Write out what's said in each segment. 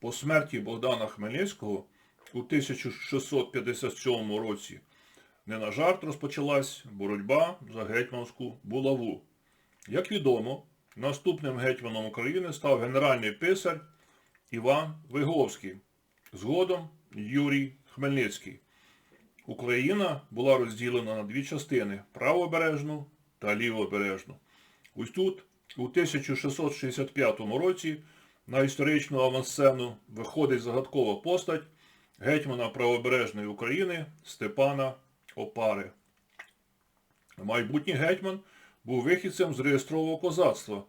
по смерті Богдана Хмельницького у 1657 році не на жарт розпочалась боротьба за гетьманську булаву. Як відомо, наступним гетьманом України став генеральний писар Іван Виговський, згодом Юрій Хмельницький. Україна була розділена на дві частини правобережну та лівобережну. Ось тут, у 1665 році, на історичну авансцену виходить загадкова постать гетьмана правобережної України Степана Опари. Майбутній гетьман був вихідцем з реєстрового козацтва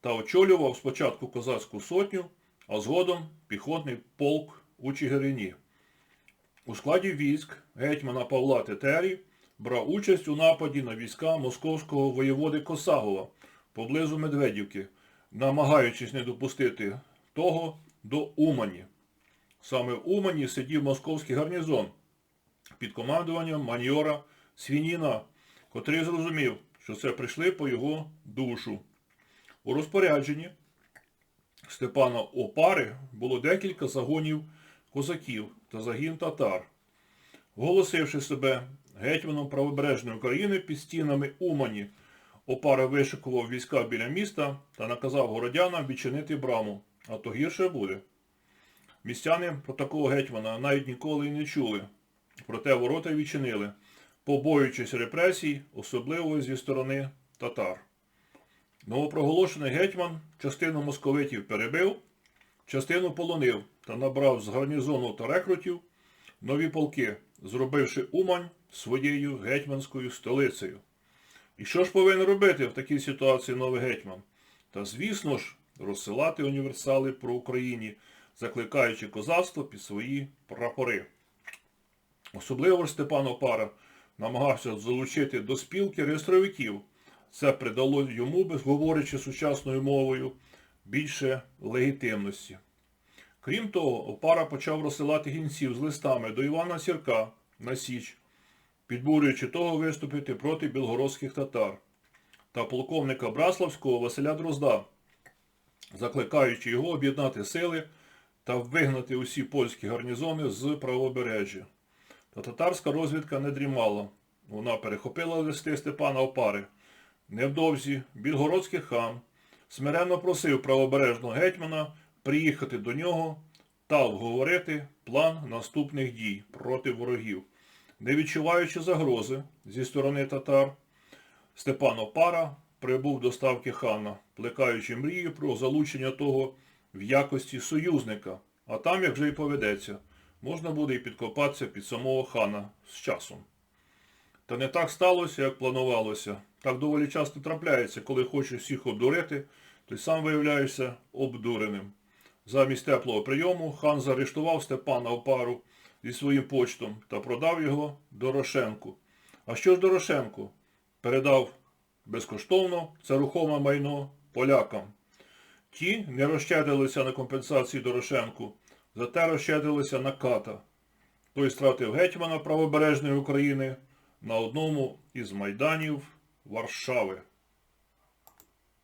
та очолював спочатку козацьку сотню, а згодом піхотний полк у Чигирині. У складі військ гетьмана Павла Тетері брав участь у нападі на війська московського воєводи Косагова поблизу Медведівки, намагаючись не допустити того до Умані. Саме в Умані сидів московський гарнізон під командуванням маньора Свініна, котрий зрозумів, що це прийшли по його душу. У розпорядженні Степана Опари було декілька загонів козаків та загін татар. Оголосивши себе гетьманом правобережної України під стінами Умані, Опара вишикував війська біля міста та наказав городянам відчинити браму, а то гірше буде. Містяни про такого гетьмана навіть ніколи й не чули, проте ворота відчинили, побоюючись репресій, особливо зі сторони татар. Новопроголошений гетьман частину московитів перебив, частину полонив та набрав з гарнізону та рекрутів нові полки, зробивши Умань своєю гетьманською столицею. І що ж повинен робити в такій ситуації новий гетьман? Та звісно ж, розсилати універсали про Україні, закликаючи козацтво під свої прапори. Особливо ж Степан Опара намагався залучити до спілки реєстровиків. Це придало йому, говорячи сучасною мовою, більше легітимності. Крім того, Опара почав розсилати гінців з листами до Івана Сірка на Січ, підбурюючи того виступити проти білгородських татар, та полковника Браславського Василя Дрозда, закликаючи його об'єднати сили та вигнати усі польські гарнізони з правобережжя. Та татарська розвідка не дрімала. Вона перехопила листи Степана Опари. Невдовзі білгородський хан смиренно просив правобережного гетьмана приїхати до нього та обговорити план наступних дій проти ворогів. Не відчуваючи загрози зі сторони татар, Степан Опара прибув до ставки хана, плекаючи мрію про залучення того в якості союзника, а там, як вже й поведеться, можна буде і підкопатися під самого хана з часом. Та не так сталося, як планувалося. Так доволі часто трапляється, коли хочеш всіх обдурити, то й сам виявляєшся обдуреним. Замість теплого прийому хан заарештував Степана Опару зі своїм почтом та продав його Дорошенку. А що ж Дорошенко? Передав безкоштовно це рухоме майно полякам. Ті не розщедрилися на компенсації Дорошенку, зате розщедрилися на ката. Той стратив гетьмана правобережної України на одному із майданів Варшави.